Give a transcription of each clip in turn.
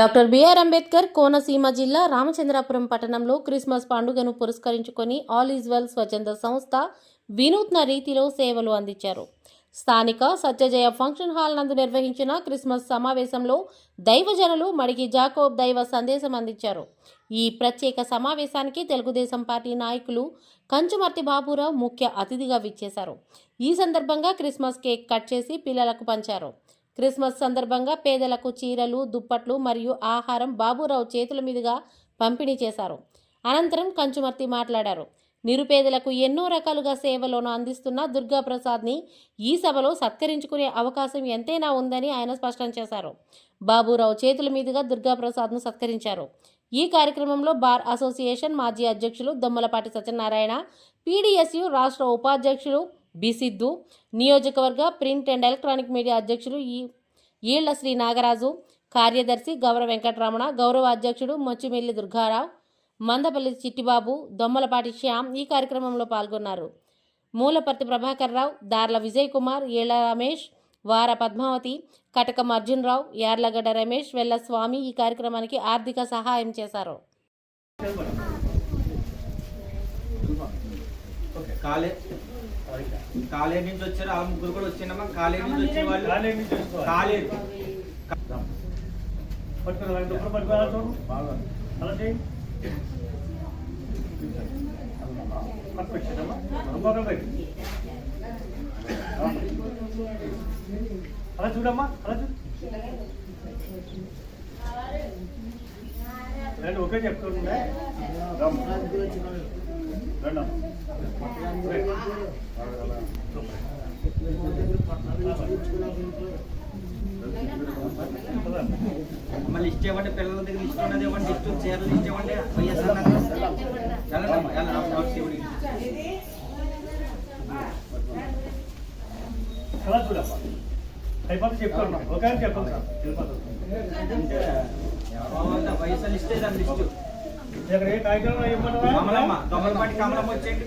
Doctor BR Ambedkar Konaseema జిల్లా రామచంద్రాపురం పట్టణంలో Christmas పండుగను పురస్కరించుకొని ఆల్ ఈజ్ వెల్ స్వచ్ఛంద సంస్థ వినూత్న రీతిలో సేవలు అందించారు. స్థానిక సత్యజయ ఫంక్షన్ హాల్ నందు నిర్వహించిన క్రిస్మస్ సమావేశంలో దైవజనులు మడికి జాకోబ్ దైవ సందేశం అందించారు. ఈ ప్రత్యేక సమావేశానికి తెలుగుదేశం పార్టీ నాయకులు కంచుమర్తి బాబురావు ముఖ్య అతిథిగా విచ్చేశారు. ఈ సందర్భంగా క్రిస్మస్ కేక్ కట్ చేసి పిల్లలకు పంచారు. క్రిస్మస్ సందర్భంగా పేదలకు చీరలు దుప్పట్లు మరియు ఆహారం బాబురావు చేతుల మీదుగా పంపిణీ చేశారు. అనంతరం కంచుమర్తి మాట్లాడారు. నిరుపేదలకు ఎన్నో రకాలుగా సేవలను అందిస్తున్న దుర్గాప్రసాద్ని ఈ సభలో సత్కరించుకునే అవకాశం ఎంతైనా ఉందని ఆయన స్పష్టం చేశారు. బాబురావు చేతుల మీదుగా దుర్గాప్రసాద్ను సత్కరించారు. ఈ కార్యక్రమంలో బార్ అసోసియేషన్ మాజీ అధ్యక్షులు దొమ్మలపాటి సత్యనారాయణ పీడీఎస్యు రాష్ట్ర ఉపాధ్యక్షులు బి సిద్ధు నియోజకవర్గ ప్రింట్ అండ్ ఎలక్ట్రానిక్ మీడియా అధ్యక్షులు ఈ ఈళ్ళ శ్రీ నాగరాజు కార్యదర్శి గౌరవ వెంకటరమణ గౌరవ అధ్యక్షుడు మొచ్చిమిల్లి దుర్గారావు మందపల్లి చిట్టిబాబు దొమ్మలపాటి శ్యామ్ ఈ కార్యక్రమంలో పాల్గొన్నారు. మూలపర్తి ప్రభాకర్ రావు దార్ల విజయ్ కుమార్ ఏళ్ళ రమేష్ వార పద్మావతి కటకం అర్జున్రావు యార్లగడ్డ రమేష్ వెల్ల స్వామి ఈ కార్యక్రమానికి ఆర్థిక సహాయం చేశారు. కాలే. కాలేజ్ నుంచి వచ్చారు ఆ ముగ్గురు కూడా వచ్చిండమ్మా కాలేజ్ నుంచి వచ్చిన వాళ్ళు కాలేజ్ నుంచి. కాలేజ్. అలా చూడమ్మా అలా చూడు రండి ఒకే చెప్తుండే. రండి. మళ్ళీ లిస్ట్ ఇవ్వండి పిల్లల దగ్గర లిస్ట్ ఉన్నది ఇవ్వండి. లిస్ట్ చీరలు లిస్ట్ ఇవ్వండి. వైఎస్ఆర్ నగర్ చూడమ్మా. అయిపోతే చెప్తాను ఒక ఆయన చెప్పండి వైఎస్ఆర్ లిస్ట్ ఇదండి లిస్ట్. ఇక్కడ ఏ కార్యక్రమం ఇవ్వమంటారా? కమలమ్మ దొంగలపాటి కమలమ్మ వచ్చేయండి.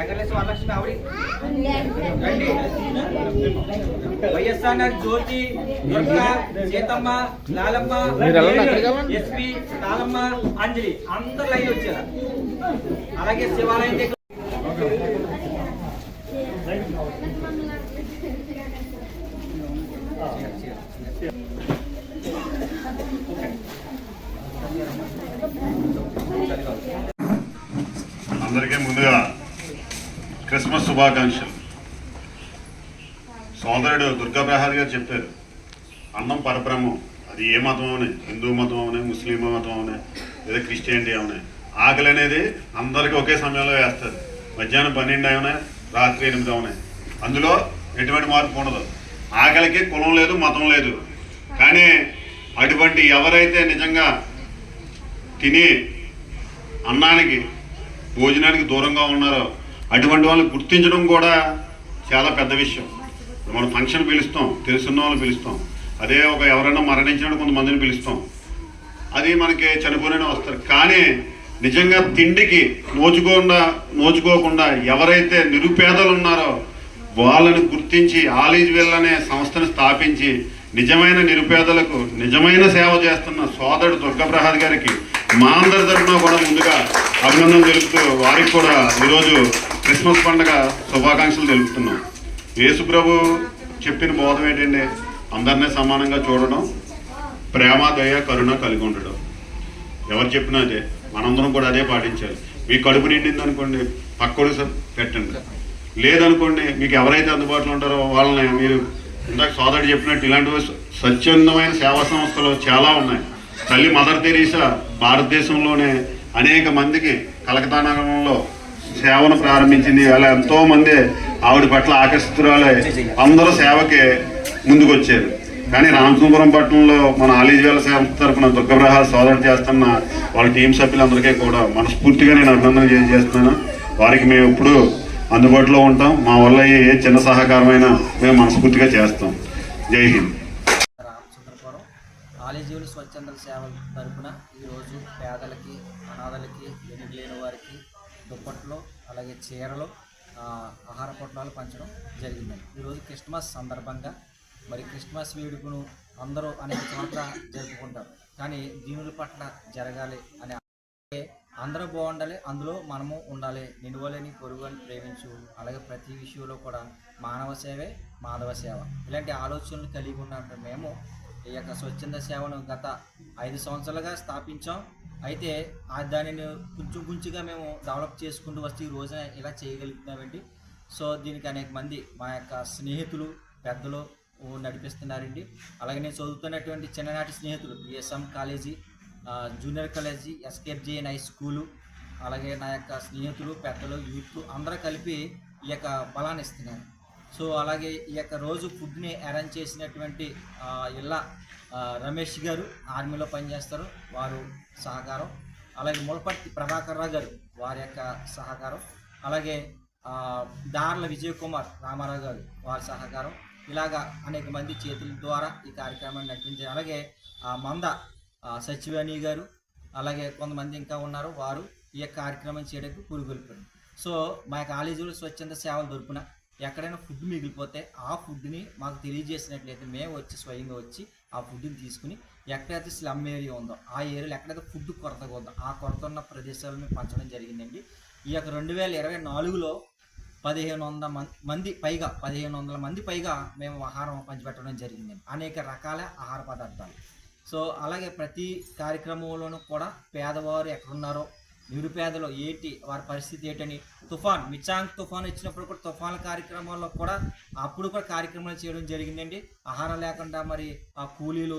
ఎక్కడలేసి వరలక్ష్మి ఆవిడ. రండి. వైఎస్ఆర్ జ్యోతి దుర్గా సీతమ్మ లాలమ్మ. ఎస్పి లాలమ్మ అంజలి అందరు లైన్ వచ్చారు. అలాగే శివాలయం దగ్గర అందరికీ ముందుగా క్రిస్మస్ శుభాకాంక్షలు. సోదరుడు దుర్గా ప్రహార్ గారు చెప్పారు అన్నం పరబ్రహ్మం అది ఏ మతం అవునే హిందూ మతం అవునే ముస్లిం మతం అవునే లేదా క్రిస్టియానిటీ అవునే ఆకలి అనేది అందరికీ ఒకే సమయంలో వేస్తారు. మధ్యాహ్నం పన్నెండు అవనే రాత్రి ఎనిమిది అవునాయి అందులో ఎటువంటి మార్పు ఉండదు. ఆకలికి కులం లేదు మతం లేదు. కానీ అటువంటి ఎవరైతే నిజంగా తిని అన్నానికి భోజనానికి దూరంగా ఉన్నారో అటువంటి వాళ్ళని గుర్తించడం కూడా చాలా పెద్ద విషయం. మనం ఫంక్షన్ పిలుస్తాం తెలుసున్న వాళ్ళని పిలుస్తాం. అదే ఒక ఎవరైనా మరణించినప్పుడు కొంతమందిని పిలుస్తాం. అది మనకి చనిపోయిన వస్తారు. కానీ నిజంగా తిండికి నోచుకోకుండా నోచుకోకుండా ఎవరైతే నిరుపేదలు ఉన్నారో వాళ్ళని గుర్తించి ఆలీజ్ వెళ్ళనే అనే సంస్థను స్థాపించి నిజమైన నిరుపేదలకు నిజమైన సేవ చేస్తున్న సోదరుడు దుర్గప్రసాద్ గారికి మా అందరి తరఫున కూడా ముందుగా అభినందన తెలుపుతూ వారికి కూడా ఈరోజు క్రిస్మస్ పండుగ శుభాకాంక్షలు తెలుపుతున్నాం. యేసు ప్రభు చెప్పిన బోధం ఏంటంటే అందరినీ సమానంగా చూడడం ప్రేమ దయ కరుణ కలిగి ఉండడం. ఎవరు చెప్పినా అదే మనందరం కూడా అదే పాటించాలి. మీ కడుపు నిండింది అనుకోండి పక్కడు పెట్టండి. లేదనుకోండి మీకు ఎవరైతే అందుబాటులో ఉంటారో వాళ్ళని మీరు ఇందాక సోదరుడు చెప్పినట్టు ఇలాంటి స్వచ్ఛందమైన సేవా సంస్థలు చాలా ఉన్నాయి. తల్లి మదర్ తెరీసా భారతదేశంలోనే అనేక మందికి కలకతానగరంలో సేవను ప్రారంభించింది. అలా ఎంతో మంది ఆవిడ పట్ల ఆకర్షితురాలే అందరూ సేవకి ముందుకొచ్చారు. కానీ రామచంద్రపురం పట్టణంలో మన ఆలీజువేల సేవ తరఫున దుర్గప్రహార్ సోదరు చేస్తున్న వాళ్ళ టీం సభ్యులందరికీ కూడా మనస్ఫూర్తిగా నేను అభినందన చేస్తున్నాను వారికి మేము ఎప్పుడు అందుబాటులో ఉంటాం. మా వల్ల ఏ చిన్న సహకారమైనా మేము మనస్ఫూర్తిగా చేస్తాం. జై హింద్. రామచంద్రపురం ఆలీజీవులు స్వచ్ఛంద సేవల తరఫున ఈరోజు పేదలకి అనాథలకి వెనుక లేని వారికి దుప్పట్లు అలాగే చీరలు ఆహార పొట్లాలు పంచడం జరిగిందండి. ఈరోజు క్రిస్మస్ సందర్భంగా మరి క్రిస్మస్ వేడుకను అందరూ అనేక చోట్ల జరుపుకుంటారు. కానీ దీనుల పట్ల జరగాలి అనే అందరూ బాగుండాలి అందులో మనము ఉండాలి. నిలువలేని పొరుగుని ప్రేమించు అలాగే ప్రతి విషయంలో కూడా మానవ సేవే మాధవ సేవ. ఇలాంటి ఆలోచనలు కలిగి ఉన్నట్టు మేము ఈ యొక్క స్వచ్ఛంద సేవను గత ఐదు సంవత్సరాలుగా స్థాపించాం. అయితే ఆ దానిని కొంచెం కొంచెంగా మేము డెవలప్ చేసుకుంటూ వస్తే ఈ రోజున ఇలా చేయగలుగుతున్నామండి. సో దీనికి అనేక మంది మా యొక్క స్నేహితులు పెద్దలు నడిపిస్తున్నారండి. అలాగే నేను చదువుతున్నటువంటి చిన్ననాటి స్నేహితులు SM college junior college SKFGN high school అలాగే నా యొక్క స్నేహితులు పెద్దలు యూత్ అందరూ కలిపి ఈ యొక్క బలాన్ని ఇస్తున్నారు. సో అలాగే ఈ యొక్క రోజు ఫుడ్ని అరేంజ్ చేసినటువంటి ఆ, ఇళ్ళ రమేష్ గారు ఆర్మీలో పనిచేస్తారు. వారు సహకారం. అలాగే ములపర్తి ప్రభాకర్ రావు గారు వారి యొక్క సహకారం. అలాగే దార్ల విజయ్ కుమార్ రామారావు గారు వారి సహకారం. ఇలాగా అనేక మంది చేతుల ద్వారా ఈ కార్యక్రమాన్ని నడిపించారు. అలాగే మంద ఆ, సచివాణి గారు అలాగే కొంతమంది ఇంకా ఉన్నారు. వారు ఈ యొక్క కార్యక్రమం చేయడానికి పురుగొల్పారు సో మా కాలేజీలో స్వచ్ఛంద సేవలు దొరుకున ఎక్కడైనా ఫుడ్ మిగిలిపోతే ఆ ఫుడ్ని మాకు తెలియజేసినట్లయితే మేము వచ్చి స్వయంగా వచ్చి ఆ ఫుడ్ని తీసుకుని ఎక్కడైతే స్లమ్ ఏరియా ఉందో ఆ ఏరియాలో ఎక్కడైతే ఫుడ్ కొరతగా ఉందో ఆ కొరత ఉన్న ప్రదేశాలను పంచడం జరిగిందండి. ఈ యొక్క రెండు వేల ఇరవై నాలుగులో పదిహేను వందల మం- మంది పైగా పదిహేను వందల మంది పైగా మేము ఆహారం పంచిపెట్టడం జరిగింది అనేక రకాల ఆహార పదార్థాలు. సో అలాగే ప్రతి కార్యక్రమంలోనూ కూడా పేదవారు ఎక్కడున్నారో నిరుపేదలు ఏంటి వారి పరిస్థితి ఏంటని తుఫాన్ మిచాంగ్ తుఫాన్ వచ్చినప్పుడు కూడా తుఫాన్ కార్యక్రమాల్లో కూడా అప్పుడు కూడా కార్యక్రమాలు చేయడం జరిగిందండి. ఆహారం లేకుండా మరి ఆ కూలీలు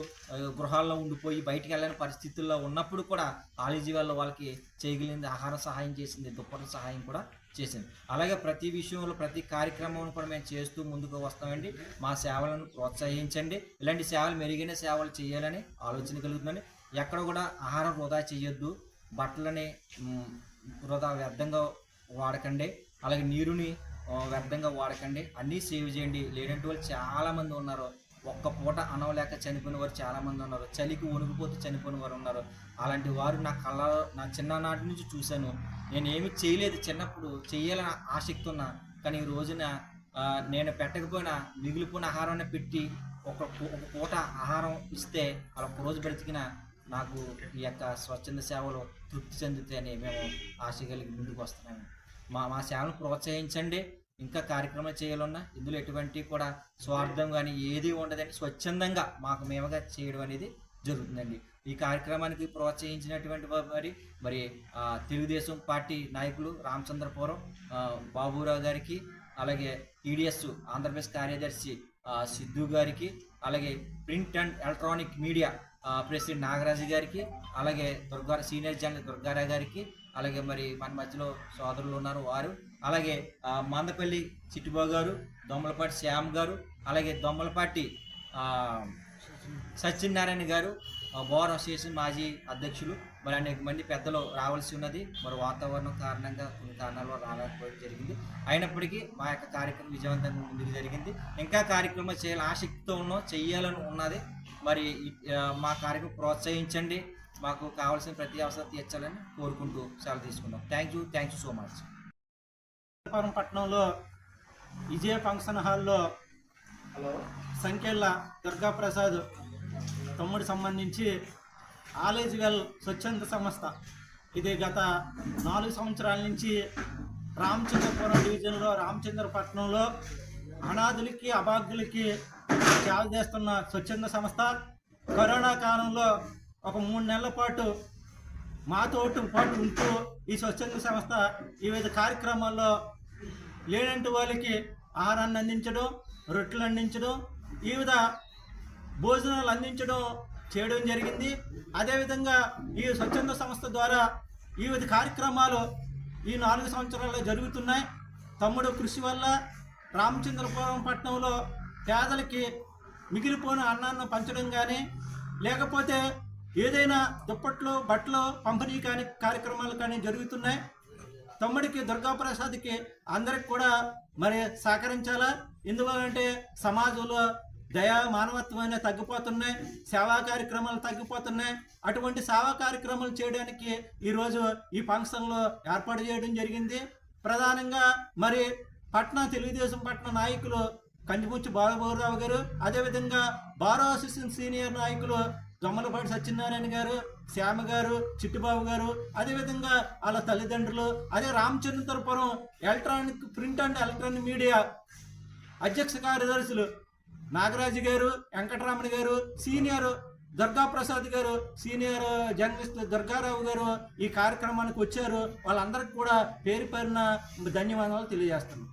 గృహాల్లో ఉండిపోయి బయటికి వెళ్ళని పరిస్థితుల్లో ఉన్నప్పుడు కూడా కాలేజీ వాళ్ళ వాళ్ళకి చేయగలిగింది ఆహార సహాయం చేసింది దుప్పటి సహాయం కూడా చేసింది. అలాగే ప్రతి విషయంలో ప్రతి కార్యక్రమం కూడా మేము చేస్తూ ముందుకు వస్తామండి. మా సేవలను ప్రోత్సహించండి. ఇలాంటి సేవలు మెరుగైన సేవలు చేయాలని ఆలోచన కలుగుతుందండి. ఎక్కడ కూడా ఆహారం వృధా చేయొద్దు. బట్టలని వృధా వ్యర్థంగా వాడకండి. అలాగే నీరుని వ్యర్థంగా వాడకండి. అన్నీ సేవ్ చేయండి. లేనంటే వాళ్ళు చాలామంది ఉన్నారు. ఒక్క పూట అనవలేక చనిపోయిన వారు చాలామంది ఉన్నారు. చలికి వణుకుపోతూ చనిపోయిన వారు ఉన్నారు. అలాంటి వారు నా కళ నా చిన్ననాటి నుంచి చూశాను. నేను ఏమి చేయలేదు. చిన్నప్పుడు చేయాలని ఆసక్తి ఉన్నా. కానీ ఈ రోజున నేను పెట్టకపోయినా మిగిలిపోయిన ఆహారాన్ని పెట్టి ఒక ఒక పూట ఆహారం ఇస్తే అలా ఒక రోజు బ్రతికిన నాకు ఈ యొక్క స్వచ్ఛంద సేవలు తృప్తి చెందితేనే మేము ఆశ కలిగి ముందుకు వస్తున్నాము. మా మా సేవను ప్రోత్సహించండి. ఇంకా కార్యక్రమం చేయాలన్నా ఇందులో ఎటువంటి కూడా స్వార్థం కానీ ఏది ఉండదని స్వచ్ఛందంగా మాకు మేముగా చేయడం అనేది జరుగుతుందండి. ఈ కార్యక్రమానికి ప్రోత్సహించినటువంటి మరి మరి తెలుగుదేశం పార్టీ నాయకులు రామచంద్రపురం బాబురావు గారికి అలాగే టీడీఎస్ ఆంధ్రప్రదేశ్ కార్యదర్శి సిద్ధు గారికి అలాగే print and electronic media president Nagaraju గారికి అలాగే దుర్గా సీనియర్ జనరల్ దుర్గారావు గారికి అలాగే మరి మన మధ్యలో సోదరులు ఉన్నారు వారు అలాగే మందపల్లి చిట్టుబాబు గారు దొమ్మలపాటి శ్యామ్ గారు అలాగే దొమ్మలపాటి సత్యనారాయణ గారు బోర్ అసోసియేషన్ మాజీ అధ్యక్షులు మరి అనేక మంది పెద్దలు రావాల్సి ఉన్నది. మరి వాతావరణం కారణంగా కొన్ని కారణాల వల్ల రాలేకపోవడం జరిగింది. అయినప్పటికీ మా యొక్క కార్యక్రమం విజయవంతంగా ముందుకు జరిగింది. ఇంకా కార్యక్రమం చేయాలని ఆసక్తితో ఉన్నాం చేయాలని ఉన్నది. మరి మా కార్యక్రమం ప్రోత్సహించండి. మాకు కావాల్సిన ప్రతి అవసరం తీర్చాలని కోరుకుంటూ సెలవు తీసుకుంటాం thank you thank you so much Vizianagaram పట్టణంలో విజయ ఫంక్షన్ హాల్లో సంఖ్యల దుర్గాప్రసాద్ తమ్ముడు సంబంధించి ఆలేజ్ వెల్ స్వచ్ఛంద సంస్థ. ఇది గత నాలుగు సంవత్సరాల నుంచి రామచంద్రపురం డివిజన్లో రామచంద్రపట్నంలో అనాథులకి అభాగ్యులకి సేవ చేస్తున్న స్వచ్ఛంద సంస్థ కరోనా కాలంలో ఒక మూడు నెలల పాటు మాతోటి పాటు ఉంటూ ఈ స్వచ్ఛంద సంస్థ వివిధ కార్యక్రమాల్లో లేనంటి వాళ్ళకి ఆహారాన్ని అందించడం రొట్టెలు అందించడం వివిధ భోజనాలు అందించడం చేయడం జరిగింది. అదేవిధంగా ఈ స్వచ్ఛంద సంస్థ ద్వారా వివిధ కార్యక్రమాలు ఈ నాలుగు సంవత్సరాల్లో జరుగుతున్నాయి. తమ్ముడు కృషి వల్ల రామచంద్రపురం పట్టణంలో పేదలకి మిగిలిపోయిన అన్నాన్ని పంచడం కానీ లేకపోతే ఏదైనా దుప్పట్లు బట్టలు పంపిణీ కానీ కార్యక్రమాలు కానీ జరుగుతున్నాయి. తమ్ముడికి దుర్గాప్రసాద్కి అందరికి కూడా మరి సహకరించాలా? ఎందువల్లంటే సమాజంలో దయా మానవత్వం అనేది తగ్గిపోతున్నాయి సేవా కార్యక్రమాలు తగ్గిపోతున్నాయి. అటువంటి సేవా కార్యక్రమాలు చేయడానికి ఈరోజు ఈ ఫంక్షన్లో ఏర్పాటు చేయడం జరిగింది. ప్రధానంగా మరి పట్నా తెలుగుదేశం పట్న నాయకులు కందిపూచి బాలగౌరరావు గారు అదేవిధంగా బారో అసోసియేషన్ సీనియర్ నాయకులు దొమ్మలపాటి సత్యనారాయణ గారు శ్యామ గారు చిట్టుబాబు గారు అదేవిధంగా వాళ్ళ తల్లిదండ్రులు అదే Ramachandrapuram electronic print and electronic media అధ్యక్ష కార్యదర్శులు నాగరాజు గారు వెంకటరామణ గారు సీనియర్ దుర్గా ప్రసాద్ గారు సీనియర్ జర్నలిస్ట్ దుర్గారావు గారు ఈ కార్యక్రమానికి వచ్చారు. వాళ్ళందరికీ కూడా పేరు పేరున ధన్యవాదాలు తెలియజేస్తున్నాం.